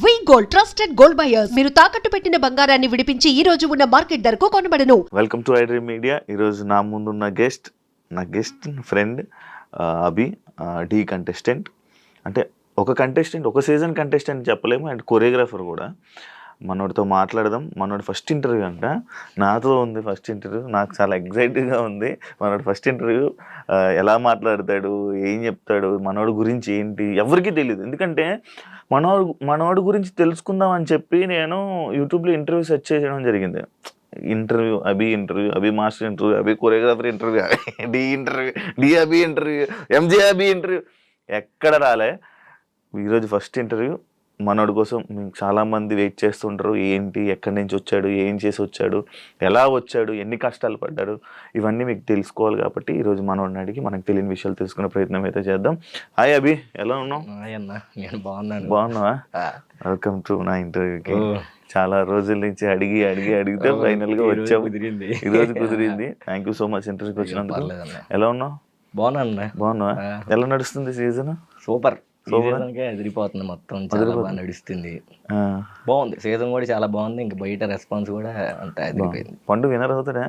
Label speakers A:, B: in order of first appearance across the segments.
A: V gold trusted gold buyers మీరు తాకట్టు పెట్టిన బంగారాన్ని విడిపించి ఈ రోజు ఉన్న మార్కెట్ ధరకు కొనబడను.
B: వెల్కమ్ టు ఐడ్రీ మీడియా ఈరోజు నా ముందున్న గెస్ట్ నా guest friend Abhi D contestant అంటే ఒక కంటెస్టెంట్ ఒక సీజన్ కంటెస్టెంట్ చెప్పలేము. అండ్ కొరియోగ్రాఫర్ కూడా. మనోడితో మాట్లాడదాం. మనోడి ఫస్ట్ ఇంటర్వ్యూ అంట. నాతో ఉంది ఫస్ట్ ఇంటర్వ్యూ నాకు చాలా ఎగ్జైటెడ్గా ఉంది. మనోడి ఫస్ట్ ఇంటర్వ్యూ ఎలా మాట్లాడతాడు? ఏం చెప్తాడు? మనోడి గురించి ఏంటి? ఎవరికీ తెలియదు ఎందుకంటే మనోడు మనోడు గురించి తెలుసుకుందాం అని చెప్పి నేను యూట్యూబ్లో ఇంటర్వ్యూ సెర్చ్ చేయడం జరిగింది. Interview Abhi interview Abhi master interview Abhi choreographer interview D interview D Abhi interview MJ Abhi interview. ఎక్కడ రాలే. ఈరోజు ఫస్ట్ ఇంటర్వ్యూ. మనోడి కోసం మీకు చాలామంది వెయిట్ చేస్తుంటారు. ఏంటి? ఎక్కడి నుంచి వచ్చాడు? ఏం చేసి వచ్చాడు? ఎలా వచ్చాడు? ఎన్ని కష్టాలు పడ్డాడు? ఇవన్నీ మీకు తెలుసుకోవాలి కాబట్టి ఈరోజు మనోడిని అడిగి మనకు తెలియని విషయాలు తెలుసుకునే ప్రయత్నం అయితే చేద్దాం. హాయ్ అభి ఎలా ఉన్నావు?
C: నేను బాగున్నాను.
B: బాగున్నావా? వెల్కమ్ టు నా ఇంటర్వ్యూకి. చాలా రోజుల నుంచి అడిగి అడిగి అడిగితే ఫైనల్గా
C: ఈ రోజు
B: వచ్చావు.
C: కుదిరింది.
B: ఈ రోజు కుదిరింది. థ్యాంక్ యూ సో మచ్ ఇంటర్వ్యూకి వచ్చినందుకు. ఎలా ఉన్నావు? బాగున్నావా?
C: ఆ.
B: ఎలా నడుస్తుంది సీజన్
C: సూపర్. సీజన్కే ఎదిరిపోతుంది మొత్తం చాలా. బాగా నడుస్తుంది. బాగుంది. సీజన్ కూడా చాలా బాగుంది. ఇంకా బయట రెస్పాన్స్ కూడా అంత ఎదిరిపోయింది.
B: పండు వినర్ అవుతాడా?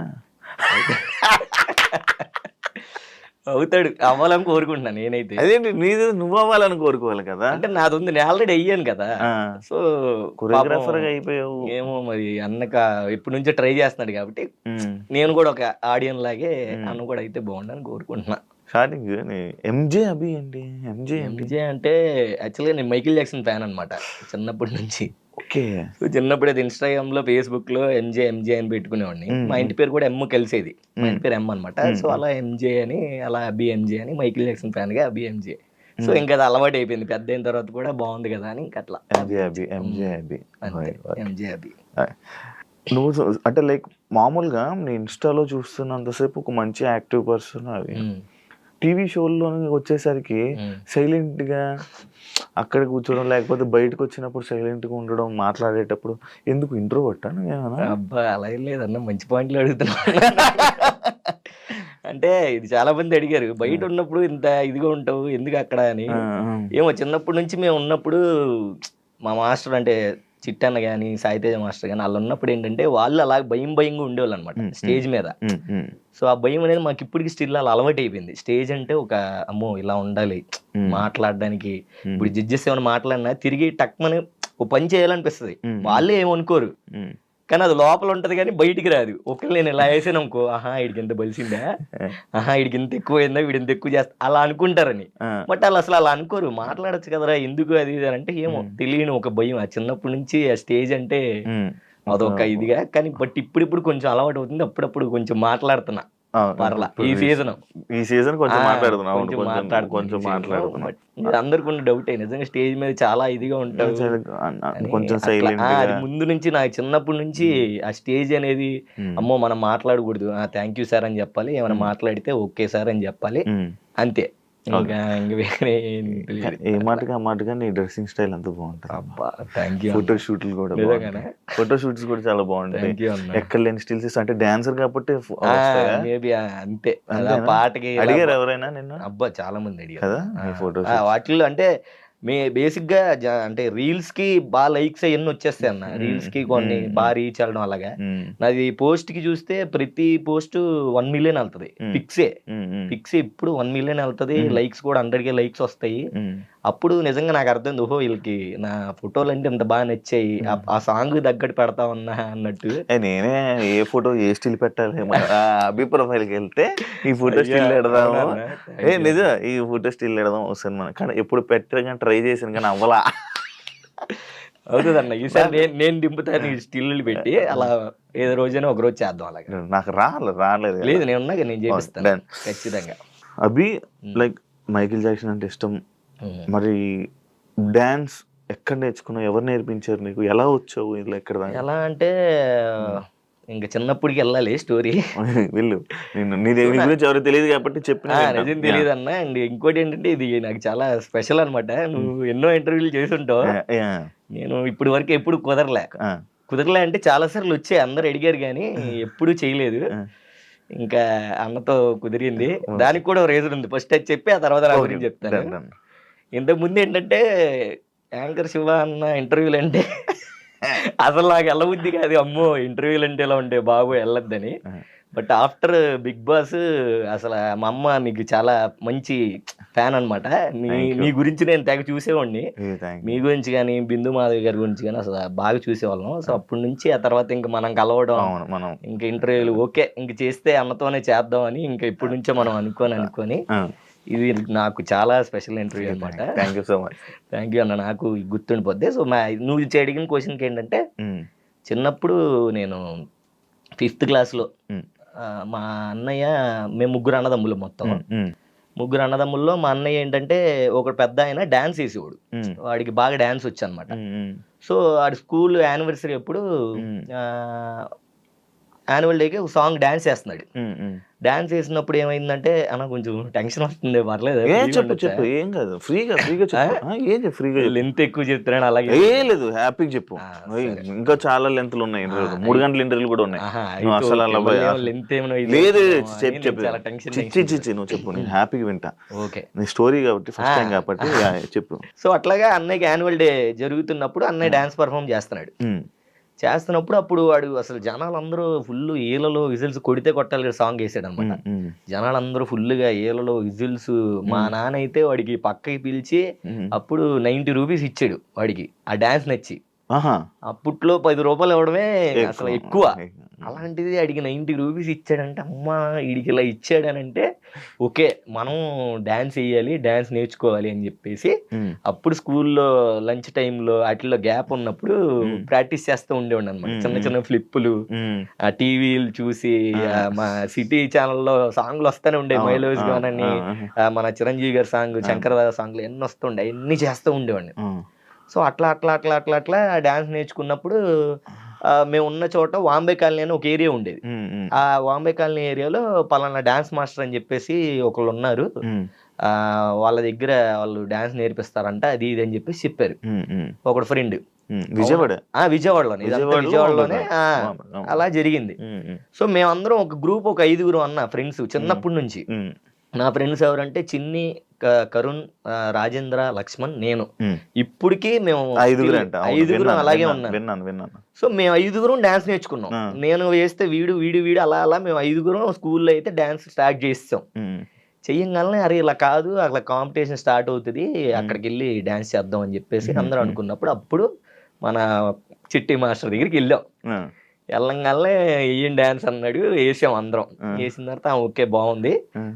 C: అవుతాడు. అవ్వాలని కోరుకుంటున్నాను నేనైతే.
B: అదేంటి నీది నువ్వు అవ్వాలని కోరుకోవాలి కదా.
C: అంటే నాది ఉంది. నేను ఆల్రెడీ అయ్యాను కదా. సో
B: కొరియోగ్రాఫర్గా
C: పాపం
B: అయిపోయావు.
C: ఏమో మరి అన్నక ఎప్పటి నుంచో ట్రై చేస్తున్నాడు కాబట్టి. నేను కూడా ఒక ఆడియన్ లాగే. అన్న కూడా అయితే బాగుండని కోరుకుంటున్నా.
B: స్టార్టింగ్ ఎంజే అభి ఏంటి ఎంజే
C: విజయ్ అంటే యాక్చువల్గా నేను మైకిల్ జాక్సన్ ఫ్యాన్ అనమాట చిన్నప్పటి నుంచి.
B: ఓకే.
C: సో చిన్నప్పుడు అది ఇన్స్టాగ్రామ్లో ఫేస్బుక్లో ఎంజే ఎంజే అని పెట్టుకునేవాడిని. మా ఇంటి పేరు కూడా ఎమ్ కలిసేది. మా ఇంటి. పేరు ఎమ్ అనమాట. సో అలా ఎంజే అని అలా అబి ఎంజే అని మైకిల్ జాక్సన్ ఫ్యాన్గా అబి ఎంజే సో. ఇంకా అది అలవాటు అయిపోయింది. పెద్ద అయిన తర్వాత కూడా బాగుంది కదా అని ఇంకా అట్లా.
B: MJ Abhi MJ Abhi.
C: MJ
B: నువ్వు అంటే లైక్ మామూలుగా నీ ఇన్స్టాలో చూస్తున్నంతసేపు ఒక మంచి యాక్టివ్ పర్సన్ అది. టీవీ షోల్లో వచ్చేసరికి. సైలెంట్గా అక్కడ కూర్చోవడం లేకపోతే బయటకు వచ్చినప్పుడు సైలెంట్గా ఉండడం మాట్లాడేటప్పుడు ఎందుకు ఇంట్రో పట్టాను
C: అబ్బా అలా ఏం లేదన్న మంచి పాయింట్లు అడుగుతున్నా అంటే ఇది చాలా మంది అడిగారు బయట ఉన్నప్పుడు ఇంత ఇదిగా ఉంటావు ఎందుకు అక్కడ అని. ఏమో చిన్నప్పటి నుంచి మేము ఉన్నప్పుడు మా మాస్టర్ అంటే చిట్టన్న కానీ సాయితేజ మాస్టర్ కానీ వాళ్ళు ఉన్నప్పుడు ఏంటంటే వాళ్ళు అలా భయం భయంగా ఉండేవాళ్ళు అనమాట స్టేజ్ మీద. సో ఆ భయం అనేది మాకు ఇప్పటికి స్టిల్ అలా అలవాటు అయిపోయింది. స్టేజ్ అంటే ఒక అమ్మో ఇలా ఉండాలి మాట్లాడడానికి. ఇప్పుడు జడ్జెస్ ఏమైనా మాట్లాడినా తిరిగి టక్మని ఓ పని చేయాలనిపిస్తుంది. వాళ్ళే ఏమనుకోరు. కానీ అది లోపల ఉంటది కానీ బయటికి రాదు. ఒకళ్ళు నేను ఇలా వేసాను అనుకో ఆహా వీడికి ఎంత బలిసిందా? ఆహా వీడికి ఇంత ఎక్కువ అయిందా? వీడు ఇంత ఎక్కువ చేస్తా అలా అనుకుంటారని. బట్ వాళ్ళు అసలు అలా అనుకోరు. మాట్లాడచ్చు కదరా ఎందుకు అది ఇది అని అంటే ఏమో. తెలియని ఒక భయం. ఆ చిన్నప్పటి నుంచి ఆ స్టేజ్ అంటే. అదొక ఇదిగా. కానీ బట్ ఇప్పుడు ఇప్పుడు కొంచెం అలవాటు అవుతుంది. అప్పుడప్పుడు కొంచెం మాట్లాడుతున్నా. పర్లా. ఈ సీజన్
B: ఈ సీజన్ కొంచెం కొంచెం
C: మాట్లాడుతున్నా
B: కొంచెం. మాట్లాడుతున్నావు
C: But అందరికి ఉన్న డౌట్ నిజంగా స్టేజ్ మీద చాలా ఇదిగా అని
B: కొంచెం
C: అది ముందు నుంచి నాకు చిన్నప్పటి నుంచి ఆ స్టేజ్ అనేది అమ్మో మనం మాట్లాడకూడదు. థ్యాంక్ యూ సార్ అని చెప్పాలి. ఏమైనా. మాట్లాడితే ఓకే సార్ అని చెప్పాలి. అంతే. ఇంకా ఇంక వేరే ఏం
B: మాటగా మాటగా నీ డ్రెస్సింగ్ స్టైల్ అంతా బాగుంటుంది.
C: అబ్బా థ్యాంక్ యూ
B: ఫోటో షూట్లు కూడా? ఫోటో షూట్స్ కూడా చాలా బాగుంటాయి. ఎక్కడ లేని స్టిల్స్ అంటే డాన్సర్ కాబట్టి?
C: మేబీ అంతే? పాటకి
B: అడిగారు ఎవరైనా నిన్ను?
C: అబ్బా చాలా మంది అడిగారు.
B: కదా ఫోటో
C: వాటిల్లో అంటే మే బేసిక్గా జ- అంటే రీల్స్కి బాగా లైక్స్ అవన్నీ వచ్చేస్తాయి అన్న
B: మ్మ్.
C: రీల్స్కి కొన్ని. బాగా రీచ్ అవ్వడం అలాగా నాది పోస్ట్కి చూస్తే ప్రతి పోస్ట్ వన్ మిలియన్ వెళ్తది. పిక్సే పిక్స్ ఇప్పుడు వన్ మిలియన్ వెళ్తది. లైక్స్ కూడా హండ్రెడ్ కే లైక్స్ వస్తాయి అప్పుడు నిజంగా నాకు అర్థం ఓహో వీళ్ళకి నా ఫోటోలు అంటే ఇంత బాగా నచ్చాయి. ఆ- సాంగ్ తగ్గట్టు పెడతా ఉన్నా అన్నట్టు.
B: నేనే ఏ ఫోటో ఏ స్టిల్ పెట్టాలి అభి profile కి వెళ్తే ఈ ఫోటో స్టిల్ పెడదాము? ఏ నిజం ఈ ఫోటో స్టిల్ పెడదాం వస్తుంది మన కానీ ఎప్పుడు పెట్టగా ట్రై చేసాను కానీ అవ్వలా.
C: అవుతుంది అన్న ఈసారి నేను నేను దింపుతాను ఈ స్టిల్ పెట్టి అలా ఏదో రోజైనా ఒక రోజు చేద్దాం అలాగే.
B: నాకు రాలేదు రాలేదు.
C: లేదు నేను ఉన్నాక నేను చేపిస్తాను. ఖచ్చితంగా.
B: అభి. లైక్ మైకిల్ జాక్సన్ అంటే ఇష్టం. మరి డాన్స్ ఎక్కడ నేర్చుకున్నావు? ఎవరు నేర్పించారు నీకు? ఎలా వచ్చావు ఇలా ఎక్కడ?
C: ఎలా అంటే ఇంకా చిన్నప్పటికి వెళ్ళాలి స్టోరీ.
B: వెళ్ళు. నేను నీ గురించి ఎవరు తెలియదు కాబట్టి చెప్పిన
C: నిజం తెలియదు అన్న అండ్ ఇంకోటి ఏంటంటే ఇది నాకు చాలా స్పెషల్ అన్నమాట. నువ్వు ఎన్నో ఇంటర్వ్యూలు చేసి ఉంటావు నేను ఇప్పటి వరకు ఎప్పుడు కుదరలే. కుదరలే అంటే చాలా సార్లు వచ్చాయి. అందరు అడిగారు కానీ ఎప్పుడు చేయలేదు. ఇంకా అన్నతో కుదిరింది. దానికి కూడా రీజన్ ఉంది. ఫస్ట్ అది చెప్పి ఆ తర్వాత నా గురించి చెప్తాను. ఇంతకు ముందు ఏంటంటే యాంకర్ శివ అన్న ఇంటర్వ్యూలు అంటే అసలు నాకు వెళ్ళబుద్ధి కాదు. అమ్మో ఇంటర్వ్యూలు అంటే ఎలా ఉంటాయి బాబు వెళ్ళొద్దని. బట్ ఆఫ్టర్ బిగ్ బాస్ అసలు మా అమ్మ నీకు చాలా మంచి ఫ్యాన్ అనమాట
B: you.
C: మీ గురించి నేను తెగ చూసేవాడిని. మీ గురించి కానీ బిందు మాధవి గారి గురించి కానీ అసలు బాగా చూసేవాళ్ళం. సో అప్పటి నుంచి ఆ తర్వాత ఇంకా మనం కలవడం
B: అవును మనం
C: ఇంకా ఇంటర్వ్యూలు ఓకే ఇంక చేస్తే అన్నతోనే చేద్దాం అని ఇంకా ఇప్పటి నుంచే మనం అనుకొని అనుకొని ఇది నాకు చాలా స్పెషల్ ఇంటర్వ్యూ అనమాట
B: thank you so much
C: thank you అన్న నాకు గుర్తుండిపోద్ది. సో మా నువ్వు అడిగిన క్వశ్చన్కి ఏంటంటే చిన్నప్పుడు నేను ఫిఫ్త్ క్లాస్లో మా అన్నయ్య మేము ముగ్గురు అన్నదమ్ములు మొత్తం. ముగ్గురు అన్నదమ్ముల్లో మా అన్నయ్య ఏంటంటే ఒక పెద్ద ఆయన డ్యాన్స్ వేసేవాడు. వాడికి బాగా డ్యాన్స్ వచ్చు అనమాట సో ఆడి స్కూల్ యానివర్సరీ అప్పుడు యాన్యువల్ డేకి ఒక సాంగ్ డ్యాన్స్ చేస్తున్నాడు. డాన్స్ చేసినప్పుడు ఏమైందంటే అన్న కొంచెం టెన్షన్ వస్తుంది పర్లేదు
B: ఏ చెప్పు చెప్పు ఏం కాదు ఫ్రీగా ఫ్రీగా చెప్పు. ఏం ఫ్రీగా.
C: లెంత్ ఎక్కువ చెప్తున్నాను అలాగే.
B: ఏ లేదు హ్యాపీగా చెప్పు. ఇంకా చాలా లెంత్లు ఉన్నాయి ఇంటర్వ్యూలు. మూడు గంటల ఇంటర్వ్యూలు కూడా ఉన్నాయి. అసలు అలా
C: length ఏమైనా
B: లేదు చెప్పు చెప్పు. చిచ్చి చిచ్చి నువ్వు చెప్పు నేను హ్యాపీగా వింటా.
C: ఓకే.
B: నీ స్టోరీ కాబట్టి ఫస్ట్. టైం కాబట్టి చెప్పు.
C: సో అట్లాగా అన్నయ్యకి యాన్యువల్ డే జరుగుతున్నప్పుడు అన్నయ్య డాన్స్ పర్ఫామ్ చేస్తున్నాడు. చేస్తున్నప్పుడు అప్పుడు వాడు అసలు జనాలందరూ ఫుల్ ఈలలో విజిల్స్ కొడితే కొట్టాలి సాంగ్ వేసాడు అనమాట జనాలందరూ ఫుల్గా ఈలలో విజిల్స్ మా నాన్న అయితే వాడికి పక్కకి పిలిచి. అప్పుడు నైంటీ రూపీస్ ఇచ్చాడు వాడికి ఆ డాన్స్ నచ్చి. అప్పట్లో పది రూపాయలు ఇవ్వడమే అసలు ఎక్కువ. అలాంటిది అడిగి నైంటీ రూపీస్ ఇచ్చాడంటే అమ్మా వీడికి ఇలా ఇచ్చాడనంటే ఓకే మనం డాన్స్ వేయాలి డాన్స్ నేర్చుకోవాలి అని చెప్పేసి అప్పుడు స్కూల్లో లంచ్ టైంలో వాటిలో గ్యాప్ ఉన్నప్పుడు. ప్రాక్టీస్ చేస్తూ ఉండేవాడు అనమాట చిన్న. చిన్న ఫ్లిప్పులు ఆ టీవీలు చూసి. మా సిటీ ఛానల్లో సాంగ్లు వస్తూనే ఉండే మైలోజ్
B: ఆ, ఆ,
C: మన చిరంజీవి గారి సాంగ్ శంకరదాద సాంగ్లు ఎన్ని వస్తుండే ఎన్ని చేస్తూ ఉండేవాడిని. సో అట్లా అట్లా అట్లా అట్లా అట్లా డాన్స్ నేర్చుకున్నప్పుడు మేము ఉన్న చోట వాంబే కాలనీ అని ఒక ఏరియా ఉండేది. ఆ వాంబే కాలనీ ఏరియాలో పలానా డాన్స్ మాస్టర్ అని చెప్పేసి ఒకళ్ళు ఉన్నారు. ఆ, వాళ్ళ దగ్గర వాళ్ళు డాన్స్ నేర్పిస్తారంట అది ఇది అని చెప్పేసి చెప్పారు. ఒకడు ఫ్రెండ్.
B: విజయవాడ?
C: ఆ విజయవాడలోనే విజయవాడలోనే. అలా జరిగింది. సో మేమందరం ఒక గ్రూప్ ఒక ఐదుగురు అన్న ఫ్రెండ్స్ చిన్నప్పటి నుంచి. నా ఫ్రెండ్స్ ఎవరంటే చిన్ని కరుణ్ రాజేంద్ర లక్ష్మణ్ నేను. ఇప్పటికీ మేము
B: ఐదుగురు
C: ఐదుగురు అలాగే ఉన్నారు
B: విన్నాను విన్నాను
C: సో మేము ఐదుగురం డాన్స్ నేర్చుకున్నాం. నేను వేస్తే వీడు వీడు వీడు అలా అలా మేము ఐదుగురం స్కూల్లో అయితే డాన్స్ స్టార్ట్ చేస్తాం చెయ్యంగానే అరే ఇలా కాదు అట్లా కాంపిటీషన్ స్టార్ట్ అవుతుంది అక్కడికి వెళ్ళి డాన్స్ చేద్దాం అని చెప్పేసి. అందరూ అనుకున్నప్పుడు అప్పుడు మన చిట్టి మాస్టర్ దగ్గరికి వెళ్ళాం. వెళ్ళంగానే వేయండి డాన్స్ అన్నాడు వేసాం అందరం. వేసిన తర్వాత "ఆ, ఓకే బాగుంది.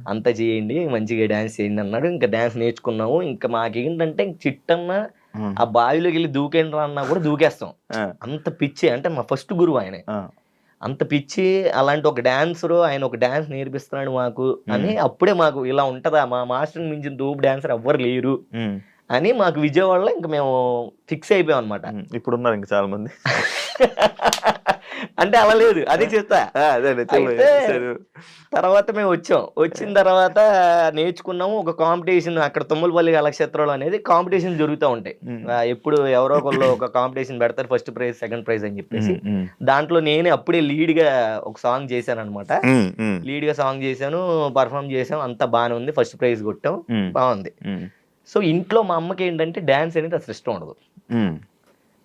C: అంతా చేయండి మంచిగా డాన్స్ చేయండి అన్నాడు. ఇంకా డాన్స్ నేర్చుకున్నాము. ఇంకా మాకేంటంటే ఇంక చిట్టన్న ఆ. బావిలోకి వెళ్ళి దూకేండి రా అన్నా కూడా దూకేస్తాం. అంత పిచ్చి అంటే మా ఫస్ట్ గురువు ఆయన. అంత పిచ్చి అలాంటి ఒక డాన్సర్ ఆయన ఒక డాన్స్ నేర్పిస్తున్నాడు మాకు అని అప్పుడే మాకు ఇలా ఉంటదా మా మాస్టర్ మించిన దూపు డాన్సర్ ఎవ్వరు లేరు అని మాకు విజయవాడలో ఇంకా మేము ఫిక్స్ అయిపోయాం అనమాట.
B: ఇప్పుడు ఉన్నారు ఇంకా చాలా మంది
C: అంటే అలా లేదు. అది చెప్తా. తర్వాత మేము వచ్చాం. వచ్చిన తర్వాత నేర్చుకున్నాము. ఒక కాంపిటీషన్ అక్కడ తుమ్మలపల్లి కళాక్షేత్రంలో అనేది కాంపిటీషన్ జరుగుతూ ఉంటాయి. ఎప్పుడు ఎవరో ఒకళ్ళు ఒక కాంపిటీషన్ పెడతారు ఫస్ట్ ప్రైజ్ సెకండ్ ప్రైజ్ అని చెప్పేసి. దాంట్లో నేనే అప్పుడే లీడ్గా ఒక సాంగ్ చేశాను అనమాట లీడ్గా సాంగ్ చేశాను పర్ఫామ్ చేసాం అంతా బాగానే ఉంది. ఫస్ట్ ప్రైజ్ కొట్టాం బాగుంది. సో ఇంట్లో మా అమ్మకి ఏంటంటే డాన్స్ అనేది అసలు ఇష్టం ఉండదు.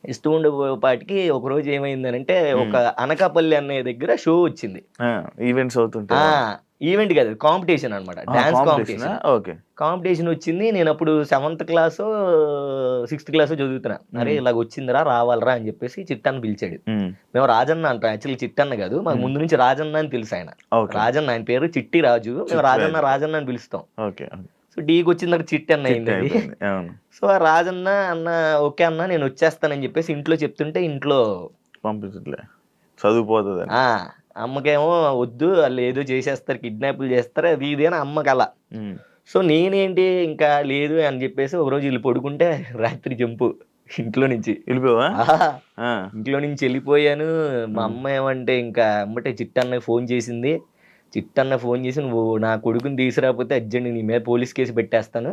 C: ఇష్టం ఉండేపాటికి ఒక రోజు ఏమైందనంటే ఒక అనకాపల్లి అనే దగ్గర షో వచ్చింది.
B: ఈవెంట్స్ అవుతుంటాయి.
C: ఆ ఈవెంట్ కాదు కాంపిటీషన్ అనమాట డాన్స్
B: కాంపిటీషనా? ఓకే.
C: కాంపిటీషన్ వచ్చింది నేను అప్పుడు సెవెంత్ క్లాస్ సిక్స్త్ క్లాస్ చదువుతున్నా. అరే ఇలాగ వచ్చిందిరా రావాలరా అని చెప్పేసి చిట్టన్న పిలిచాడు. మేము రాజన్న అంటాం యాక్చువల్లీ చిట్టన్న కాదు మాకు ముందు నుంచి రాజన్న అని తెలుసు ఆయన. రాజన్న ఆయన పేరు చిట్టి రాజు. మేము రాజన్న
B: రాజు.
C: రాజన్న అని పిలుస్తాం. సో డీకి వచ్చిన తర్వాత చిట్టి అన్న అయింది సో ఆ రాజన్న అన్న ఓకే అన్న నేను వచ్చేస్తానని చెప్పేసి ఇంట్లో చెప్తుంటే ఇంట్లో
B: పంపించట్లే. చదువుపోతుంది
C: అమ్మకేమో వద్దు వాళ్ళు ఏదో చేసేస్తారు కిడ్నాప్లు చేస్తారు అది ఇది అని అమ్మకి అలా సో నేనేంటి ఇంకా లేదు అని చెప్పేసి ఒకరోజు వీళ్ళు పడుకుంటే రాత్రి జంపు ఇంట్లో నుంచి.
B: వెళ్ళిపోవా
C: ఇంట్లో నుంచి వెళ్ళిపోయాను. మా అమ్మ ఏమంటే ఇంకా అమ్మటే చిట్టన్నకి ఫోన్ చేసింది. చిట్టన్న ఫోన్ చేసి నువ్వు నా కొడుకుని తీసుకురాకపోతే అర్జెంట్ నీ మీద పోలీస్ కేసు పెట్టేస్తాను.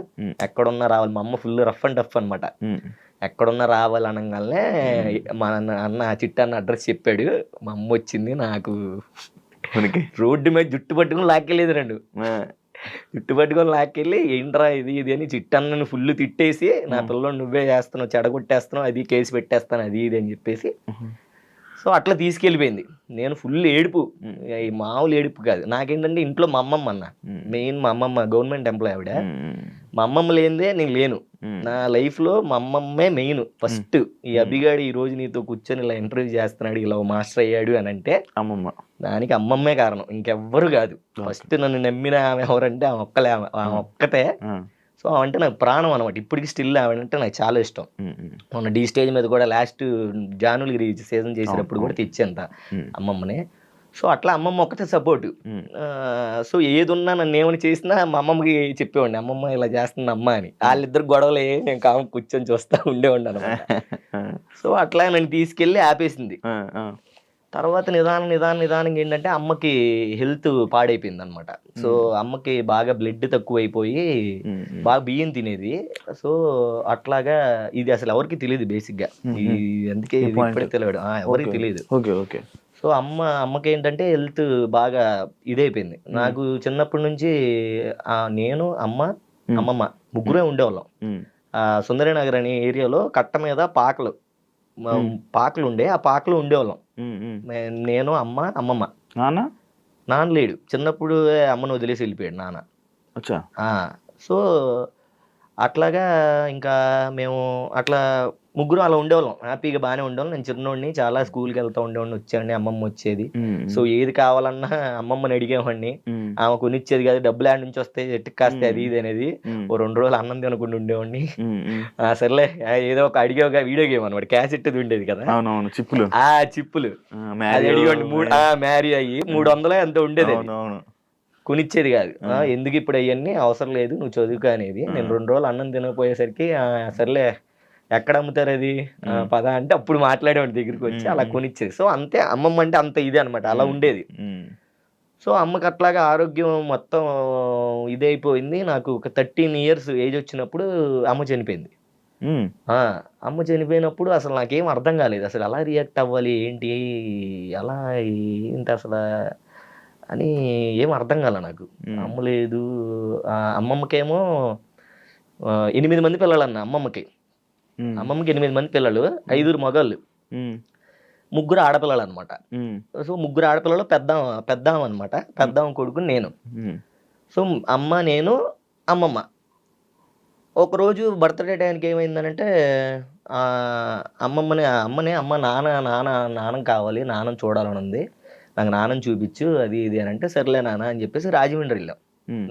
C: ఎక్కడున్నా రావాలి. మా అమ్మ ఫుల్ రఫ్ అండ్ టఫ్ అనమాట ఎక్కడున్నా రావాలి అనగానే మా అన్న అన్న చిట్టన్న అడ్రస్ చెప్పాడు. మా అమ్మ వచ్చింది నాకు. రోడ్డు మీద జుట్టు పట్టుకుని లాక్కెళ్ళేది రెండు. జుట్టు పట్టుకొని లాక్కెళ్ళి ఏంట్రా ఇది ఇది అని చిట్టన్నని ఫుల్ తిట్టేసి నా. పిల్లలు నువ్వే చేస్తున్నావు చెడగొట్టేస్తున్నావు అది కేసు పెట్టేస్తాను అది ఇది అని చెప్పేసి సో అట్లా తీసుకెళ్ళిపోయింది. నేను ఫుల్ ఏడుపు మామూలు ఏడుపు కాదు. నాకేంటంటే ఇంట్లో మా అమ్మమ్మ అన్న మెయిన్ మా అమ్మమ్మ గవర్నమెంట్ ఎంప్లాయ్ ఆవిడ. మా అమ్మమ్మ లేనిదే నేను లేను. నా లైఫ్లో మా అమ్మమ్మే మెయిన్ ఫస్ట్ ఈ. అభిగాడు ఈ రోజు నీతో కూర్చొని ఇలా ఇంటర్వ్యూ చేస్తున్నాడు ఇలా మాస్టర్ అయ్యాడు అని అంటే
B: అమ్మమ్మ.
C: దానికి అమ్మమ్మే కారణం. ఇంకెవ్వరు కాదు. ఫస్ట్ నన్ను నమ్మిన ఆమె ఎవరంటే ఆమె ఒక్కలే ఆమె. ఒక్కతే సో అంటే నాకు ప్రాణం అనమాట ఇప్పటికి స్టిల్ ఆమె అంటే నాకు చాలా ఇష్టం. మొన్న డీ స్టేజ్ మీద కూడా లాస్ట్ జానులగిరి సీజన్ చేసినప్పుడు
B: అవును,
C: కూడా తెచ్చేంత
B: ఉమ్,
C: అమ్మమ్మని. సో అట్లా అమ్మమ్మ ఒక్కటే సపోర్ట్ సో ఏది ఉన్నా నన్ను ఏమని చేసినా మా అమ్మమ్మకి చెప్పేవాడిని అమ్మమ్మ ఇలా చేస్తుంది అమ్మ అని. వాళ్ళిద్దరు గొడవలు ఏ నేను కామ కూర్చొని చూస్తా ఉండేవాడిని అనమాట సో అట్లా నన్ను తీసుకెళ్ళి ఆపేసింది. తర్వాత నిదానం నిదానం నిదానంగా ఏంటంటే అమ్మకి హెల్త్ పాడైపోయింది అనమాట సో అమ్మకి బాగా బ్లడ్ తక్కువైపోయి బాగా బియ్యం తినేది. సో అట్లాగా ఇది అసలు ఎవరికి తెలియదు బేసిక్గా అందుకే. ఇప్పుడే తెలియదు ఆ, ఎవరికి. తెలియదు
B: ఓకే ఓకే.
C: సో అమ్మ అమ్మకి ఏంటంటే హెల్త్ బాగా ఇదైపోయింది. నాకు చిన్నప్పటి నుంచి నేను అమ్మ
B: మ్మ్.
C: అమ్మమ్మ ముగ్గురే ఉండేవాళ్ళం. సుందరనగర్ అనే ఏరియాలో కట్ట మీద పాకలు. పాకలు ఉండే ఆ పాకలు ఉండేవాళ్ళం. నేను అమ్మ అమ్మమ్మ.
B: నాన్న?
C: నాన్న లేడు. చిన్నప్పుడు అమ్మను వదిలేసి వెళ్ళిపోయాడు నాన్న. సో అట్లాగా ఇంకా మేము అట్లా ముగ్గురు అలా ఉండేవాళ్ళం. హ్యాపీగా బాగానే ఉండేవాళ్ళం. నేను చిన్నోడిని చాలా స్కూల్కి వెళ్తూ ఉండేవాడిని వచ్చాడిని అమ్మమ్మ వచ్చేది. సో ఏది కావాలన్నా అమ్మమ్మని అడిగేవాడిని. ఆమె కొనిచ్చేది కాదు డబ్బులు ఆడ నుంచి వస్తాయి ఎట్టుకు కాస్తే అది. ఇది అనేది. ఓ రెండు రోజులు అన్నం తినకుండా ఉండేవాడిని. సర్లే ఏదో ఒక అడిగే ఒక వీడియో గేమ్ అనమాట క్యాసెట్ ఉండేది కదా.
B: అవునవును చిప్పులు.
C: ఆ చిప్పులు. అది అడిగేవాడిని మూడు ఆ, మ్యారీ అయ్యి మూడు వందలు ఎంత ఉండేది కొనిచ్చేది కాదు. ఎందుకు ఇప్పుడు అవన్నీ అవసరం లేదు నువ్వు చదువుకో అనేది. నేను. రెండు రోజులు అన్నం తినకపోయేసరికి "ఆ, సర్లే ఎక్కడ అమ్ముతారు అది. పద అంటే అప్పుడు మాట్లాడేవాడి దగ్గరికి వచ్చి అలా. కొనిచ్చేది. సో అంతే అమ్మమ్మ అంటే అంత ఇదే అనమాట అలా ఉండేది. సో అమ్మకి అట్లాగా ఆరోగ్యం మొత్తం ఇదైపోయింది. నాకు ఒక థర్టీన్ ఇయర్స్ ఏజ్ వచ్చినప్పుడు అమ్మ చనిపోయింది. అమ్మ చనిపోయినప్పుడు అసలు నాకేం అర్థం కాలేదు. అసలు ఎలా రియాక్ట్ అవ్వాలి? ఏంటి? ఎలా ఏంటి అసలు? అని ఏం అర్థం కాల నాకు. అమ్మ లేదు. అమ్మమ్మకేమో ఎనిమిది మంది పిల్లలు అన్న అమ్మమ్మకి. అమ్మమ్మకి ఎనిమిది మంది పిల్లలు ఐదుగురు మగళ్ళు. ముగ్గురు ఆడపిల్లలు అనమాట సో ముగ్గురు ఆడపిల్లలు పెద్ద పెద్దాం అనమాట పెద్దాం కొడుకు నేను. సో అమ్మ నేను అమ్మమ్మ. ఒకరోజు బర్త్డే టైంకి ఏమైందనంటే అమ్మమ్మని అమ్మని అమ్మ నాన్న నాన్న నాన్న కావాలి నాన్న చూడాలని ఉంది. నాకు నాన్నని చూపించు అది ఇది అని అంటే సర్లే నాన్న అని చెప్పేసి రాజమండ్రి వెళ్ళాం.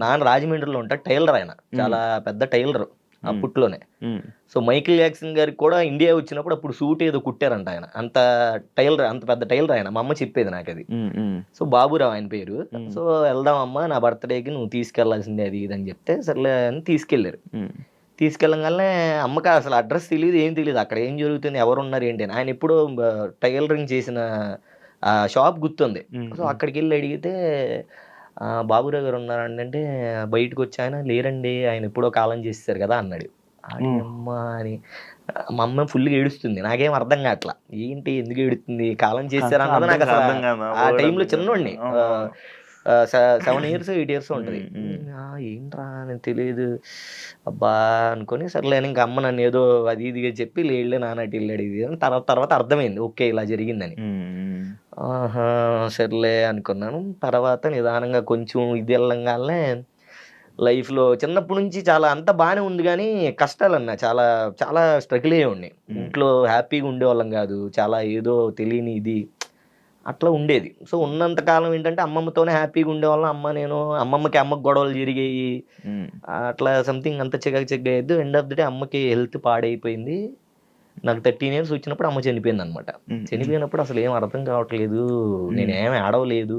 C: నాన్న రాజమండ్రిలో ఉంటాడు టైలర్ ఆయన. చాలా పెద్ద టైలర్. అప్పట్లోనే
B: ఉమ్,
C: సో మైకిల్ జాక్సన్ గారికి కూడా ఇండియా వచ్చినప్పుడు అప్పుడు సూట్ ఏదో కుట్టారంట ఆయన. అంత టైలర్ అంత పెద్ద టైలర్ ఆయన. మా అమ్మ చెప్పేది నాకు అది సో బాబురావు ఆయన పేరు. సో వెళ్దాం అమ్మా నా బర్త్డేకి నువ్వు తీసుకెళ్ళాల్సిందే అది ఇది అని చెప్తే సర్లే అని తీసుకెళ్ళారు
B: ఉమ్,
C: తీసుకెళ్ళగానే అమ్మకి అసలు అడ్రస్ తెలియదు ఏం తెలియదు అక్కడ ఏం జరుగుతుంది ఎవరు ఉన్నారు ఏంటి అని. ఆయన ఎప్పుడో టైలరింగ్ చేసిన ఆ షాప్ గుర్తుంది. సో అక్కడికి వెళ్ళి అడిగితే "ఆ, బాబురావు గారు ఉన్నారండి అంటే బయటకు వచ్చి ఆయన లేరండి ఆయన ఎప్పుడో కాలం చేస్తారు కదా అన్నాడు. అమ్మ అని. మా అమ్మ ఫుల్గా ఏడుస్తుంది. నాకేం అర్థం కావట్లా. ఏంటి ఎందుకు ఏడుతుంది? కాలం చేశారు అన్నది నాకు అసలు
B: అర్థం
C: ఆ టైంలో చిన్నోడిని. సెవెన్ ఇయర్స్ ఎయిట్ ఇయర్స్ ఉంటుంది. ఏంట్రా అని తెలియదు అబ్బా అనుకొని సర్లే అని ఇంకా అమ్మ నన్ను ఏదో అది ఇదిగా చెప్పి లేళ్ళే నాన్నటి వెళ్ళాడు ఇది అని తర్వాత తర్వాత అర్థమైంది. ఓకే ఇలా జరిగిందని. ఆహా సర్లే అనుకున్నాను. తర్వాత నిదానంగా కొంచెం ఇది వెళ్ళంగానే లైఫ్లో చిన్నప్పటి నుంచి చాలా అంత బాగానే ఉంది కానీ కష్టాలు అన్న చాలా చాలా స్ట్రగుల్ అయ్యే ఉన్నాయి
B: మ్మ్.
C: ఇంట్లో హ్యాపీగా ఉండేవాళ్ళం కాదు. చాలా ఏదో తెలియని ఇది. అట్లా ఉండేది. సో ఉన్నంత కాలం ఏంటంటే అమ్మమ్మతోనే హ్యాపీగా ఉండేవాళ్ళం. అమ్మ నేను అమ్మమ్మకి అమ్మకి గొడవలు జరిగాయి. అట్లా సంథింగ్ అంత చెగ చెగ్గ అయ్యద్దు ఎండ్ ఆఫ్ ది డే అమ్మకి హెల్త్ పాడైపోయింది. నాకు థర్టీన్ ఇయర్స్ వచ్చినప్పుడు అమ్మ చనిపోయింది అనమాట చనిపోయినప్పుడు అసలు ఏం అర్థం కావట్లేదు. నేను ఏమి ఆడవలేదు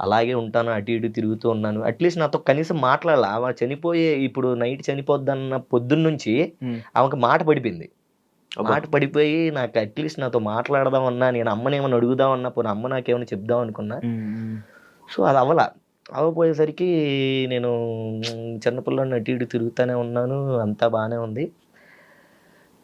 C: అలాగే ఉంటాను అటు ఇటు తిరుగుతూ ఉన్నాను. అట్లీస్ట్ నాతో కనీసం మాట్లాడాలి? ఆమె చనిపోయే ఇప్పుడు నైట్ చనిపోద్దన్న పొద్దున్న నుంచి ఆమెకు మాట పడిపోయింది. మాట పడిపోయి నాకు అట్లీస్ట్ నాతో మాట్లాడదామన్నా నేను అమ్మని ఏమైనా అడుగుదామన్నా పోనీ అమ్మ నాకేమైనా చెప్దాం అనుకున్నా. సో అది అవ్వాల. అవ్వపోయేసరికి నేను చిన్నపిల్లని అటు ఇటు తిరుగుతూనే ఉన్నాను అంతా బాగానే ఉంది.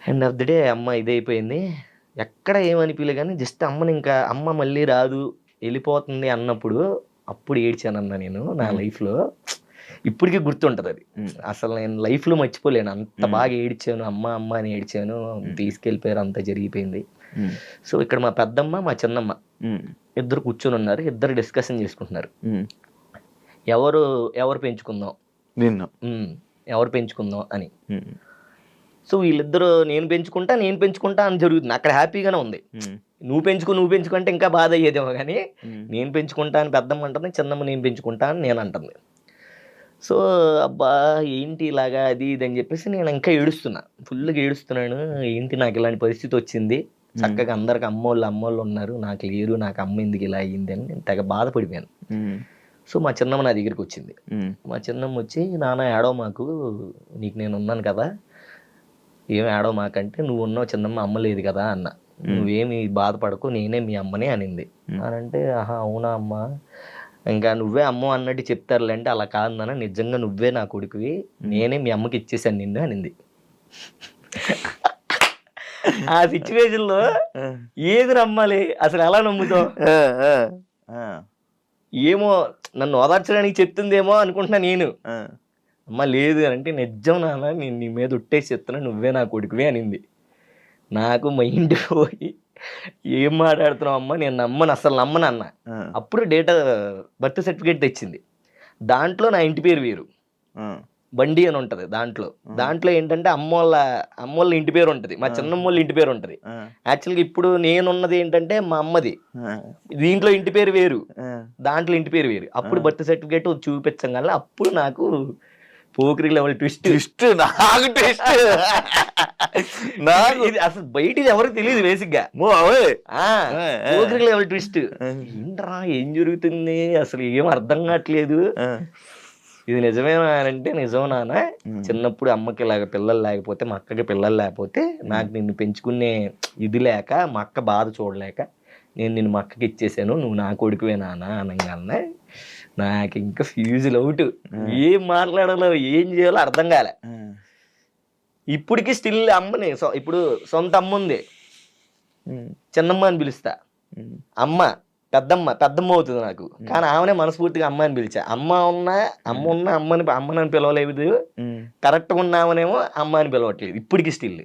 C: ఎండ్ ఆఫ్ ది డే అమ్మ ఇదైపోయింది ఎక్కడ ఏమనిపించలే కానీ జస్ట్ అమ్మని ఇంకా అమ్మ మళ్ళీ రాదు వెళ్ళిపోతుంది అన్నప్పుడు అప్పుడు ఏడ్చానన్న నేను నా. లైఫ్లో ఇప్పటికీ గుర్తుంటది అది. అసలు నేను లైఫ్లో మర్చిపోలేను అంత. బాగా ఏడ్చాను అమ్మ అమ్మ అని ఏడ్చాను తీసుకెళ్ళిపోయారు అంత జరిగిపోయింది. సో ఇక్కడ మా పెద్దమ్మ మా చిన్నమ్మ. ఇద్దరు కూర్చొని ఉన్నారు ఇద్దరు డిస్కషన్ చేసుకుంటున్నారు. ఎవరు ఎవరు పెంచుకుందాం
B: నిన్ను.
C: ఎవరు పెంచుకుందాం అని. సో వీళ్ళిద్దరు నేను పెంచుకుంటా నేను పెంచుకుంటా అని జరుగుతుంది అక్కడ హ్యాపీగానే ఉంది. నువ్వు పెంచుకో నువ్వు పెంచుకుంటే ఇంకా బాధ అయ్యేదేమో కానీ. నేను పెంచుకుంటా అని పెద్దమ్మ అంటుంది చిన్నమ్మ నేను పెంచుకుంటా అని నేను అంటుంది సో అబ్బా ఏంటి ఇలాగా అది ఇది అని చెప్పేసి నేను ఇంకా ఏడుస్తున్నా. ఫుల్గా ఏడుస్తున్నాను. ఏంటి నాకు ఇలాంటి పరిస్థితి వచ్చింది? చక్కగా అందరికి అమ్మోళ్ళు అమ్మోళ్ళు ఉన్నారు. నాకు లేరు నాకు అమ్మ ఎందుకు ఇలా అయ్యింది అని నేను తెగ బాధపడిపోయాను. సో మా చిన్నమ్మ నా దగ్గరికి వచ్చింది. మా చిన్నమ్మ వచ్చి నాన్న ఏడవ మాకు. నీకు నేను ఉన్నాను కదా. ఏం ఏడవ మాకంటే నువ్వు ఉన్నావు చిన్నమ్మ అమ్మ లేదు కదా అన్న. నువ్వేమి బాధపడకు నేనే మీ అమ్మనే అనింది. అని అంటే ఆహా అవునా అమ్మ. ఇంకా నువ్వే అమ్మ అన్నట్టు చెప్తారులే అంటే అలా కాదు నాన్న నిజంగా నువ్వే నా కొడుకువి. నేనే మీ అమ్మకి ఇచ్చేసాను నిన్ను అనింది. ఆ సిచ్యువేషన్లో ఏది నమ్మాలి? అసలు ఎలా నమ్ముతావు? ఏమో నన్ను ఓదార్చడానికి చెప్తుందేమో అనుకుంటున్నా నేను. అమ్మ లేదు అని అంటే నిజం నాన్న నేను నీ మీద ఉట్టేసి చెప్తున్నా నువ్వే నా కొడుకువే అనింది. నాకు మైండ్ పోయి ఏం మాట్లాడుతున్నావు అమ్మ? నేను నమ్మను అసలు నమ్మను అన్న. అప్పుడు డేటా బర్త్ సర్టిఫికేట్ తెచ్చింది. దాంట్లో నా ఇంటి పేరు వేరు. బండి అని ఉంటది దాంట్లో. దాంట్లో ఏంటంటే అమ్మోళ్ళ అమ్మోళ్ళ ఇంటి పేరు ఉంటది. మా చిన్నమ్మోళ్ళ ఇంటి పేరు ఉంటది. యాక్చువల్గా ఇప్పుడు నేనున్నది ఏంటంటే మా అమ్మది. దీంట్లో ఇంటి పేరు వేరు. దాంట్లో ఇంటి పేరు వేరు. అప్పుడు బర్త్ సర్టిఫికేట్ చూపించగల అప్పుడు నాకు పోకిరి లెవెల్ ట్విస్ట్.
B: ట్విస్ట్ నాకు ట్విస్ట్. నాకు.
C: ఇది అసలు బయటిది ఎవరికి తెలియదు
B: బేసిక్గా.
C: Pokiri level twist. ఏంట్రా ఏం జరుగుతుంది? అసలు ఏం అర్థం కావట్లేదు. ఇది నిజమేనా అంటే నిజం నాన్న. చిన్నప్పుడు అమ్మకి ఇలాగ పిల్లలు లేకపోతే మా అక్కకి పిల్లలు లేకపోతే నాకు నిన్ను పెంచుకునే ఇది లేక మా అక్క బాధ చూడలేక నేను నిన్ను మా అక్కకి ఇచ్చేసాను నువ్వు నా కొడుకువే నాన్న అనగానే. నాకు ఇంకా ఫ్యూజులు అవుట్ ఏం మాట్లాడాలో ఏం చేయాలో అర్థం కాలే. ఇప్పటికి స్టిల్ అమ్మని ఇప్పుడు సొంత అమ్మ ఉంది. చిన్నమ్మ అని పిలుస్తా. అమ్మ పెద్దమ్మ పెద్దమ్మ అవుతుంది నాకు. కానీ ఆమెనే మనస్ఫూర్తిగా అమ్మ అని పిలిచా. అమ్మ ఉన్నా అమ్మ ఉన్నా అమ్మని అమ్మనని పిలవలేదు. కరెక్ట్గా ఉన్నామనేమో అమ్మ అని పిలవట్లేదు. ఇప్పటికి స్టిల్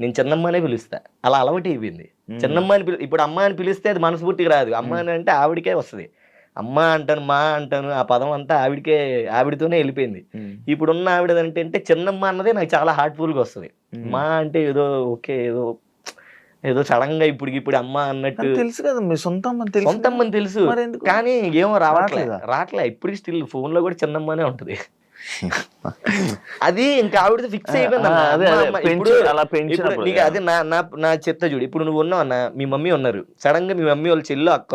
C: నేను చిన్నమ్మనే పిలుస్తా. అలా అలవాటు అయిపోయింది చిన్నమ్మ అని పిలు ఇప్పుడు అమ్మ అని పిలిస్తే అది మనస్ఫూర్తిగా రాదు. అమ్మ అని అంటే ఆవిడకే వస్తుంది. అమ్మ అంటాను మా అంటాను ఆ పదం అంతా ఆవిడకే ఆవిడతోనే వెళ్ళిపోయింది. ఇప్పుడున్న ఆవిడ అంటే అంటే చిన్నమ్మ అన్నదే నాకు చాలా హార్ట్ఫుల్గా వస్తుంది. మా అంటే ఏదో ఓకే ఏదో ఏదో సడన్గా ఇప్పుడు ఇప్పుడు అమ్మ అన్నట్టు
B: తెలుసు కదా మీ సొంత అమ్మని తెలుసు
C: సొంత? కానీ ఏమో రావట్లే
B: రావట్లేదా?
C: రావట్లే. ఇప్పటికి స్టిల్ ఫోన్లో కూడా చిన్నమ్మనే ఉంటది. అది ఇంకా ఆవిడ ఫిక్స్ అయిపోయింది
B: అదే,
C: నా నా నా చెత్త చూడు. ఇప్పుడు నువ్వు ఉన్నావు అన్న మీ మమ్మీ ఉన్నారు. సడన్గా మీ మమ్మీ వాళ్ళు చెల్లు అక్క.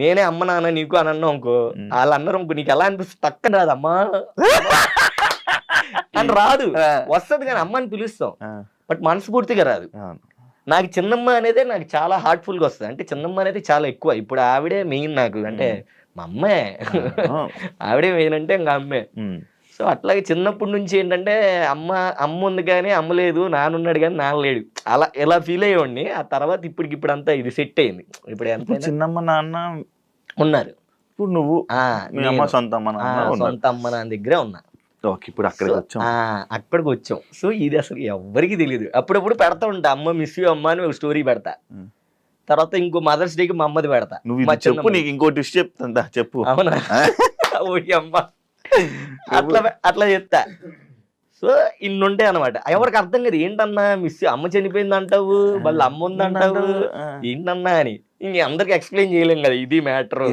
C: నేనే అమ్మ నాన్న నీకు అని అన్నావు అనుకో వాళ్ళు అన్నారు అనుకో నీకు ఎలా అనిపిస్తుంది? తక్కువ రాదు అమ్మా అని రాదు. వస్తది కానీ అమ్మ అని పిలుస్తాం. బట్ మనస్ఫూర్తిగా రాదు. నాకు చిన్నమ్మ అనేది నాకు చాలా హార్ట్ఫుల్గా వస్తుంది. అంటే చిన్నమ్మ అనేది చాలా ఎక్కువ. ఇప్పుడు ఆవిడే మెయిన్ నాకు. అంటే మా అమ్మే. ఆవిడే మెయిన్ అంటే ఇంకా అమ్మే. సో అట్లాగే చిన్నప్పటి నుంచి ఏంటంటే అమ్మ అమ్మ ఉంది కానీ అమ్మ లేదు నాన్నున్నాడు కానీ నాన్న లేడు. అలా ఎలా ఫీల్ అయ్యేవాడిని. ఆ తర్వాత ఇప్పటికి ఇప్పుడు అంతా ఇది సెట్ అయింది. ఇప్పుడు ఎంత
B: చిన్నమ్మ నాన్న
C: ఉన్నారు.
B: ఇప్పుడు నువ్వు మీ అమ్మ సొంత అమ్మ నాన్న.
C: సొంత అమ్మ నాన్న దగ్గరే ఉన్నా.
B: ఓకే ఇప్పుడు అక్కడికి వచ్చాం.
C: అక్కడికి వచ్చాం. సో ఇది అసలు ఎవ్వరికి తెలియదు అప్పుడప్పుడు పెడతా ఉంటా. అమ్మ మిస్ యూ అమ్మ అని ఒక స్టోరీ పెడతా. తర్వాత ఇంకో మదర్స్ డేకి మా అమ్మది పెడతా.
B: నువ్వు చెప్పు. నీకు ఇంకో డిష్ చెప్తుందా? చెప్పు.
C: అవునా? ఓడి అమ్మ అట్లా అట్లా చెప్తా. సో ఇన్ని ఉంటాయి అనమాట ఎవరికి అర్థం కాదు ఏంటన్నా మిస్ అమ్మ చనిపోయింది అంటావు మళ్ళీ అమ్మ ఉంది అంటావు. ఏంటన్నా అని. ఇంక అందరికి ఎక్స్ప్లెయిన్ చేయలేం కదా ఇది మ్యాటర్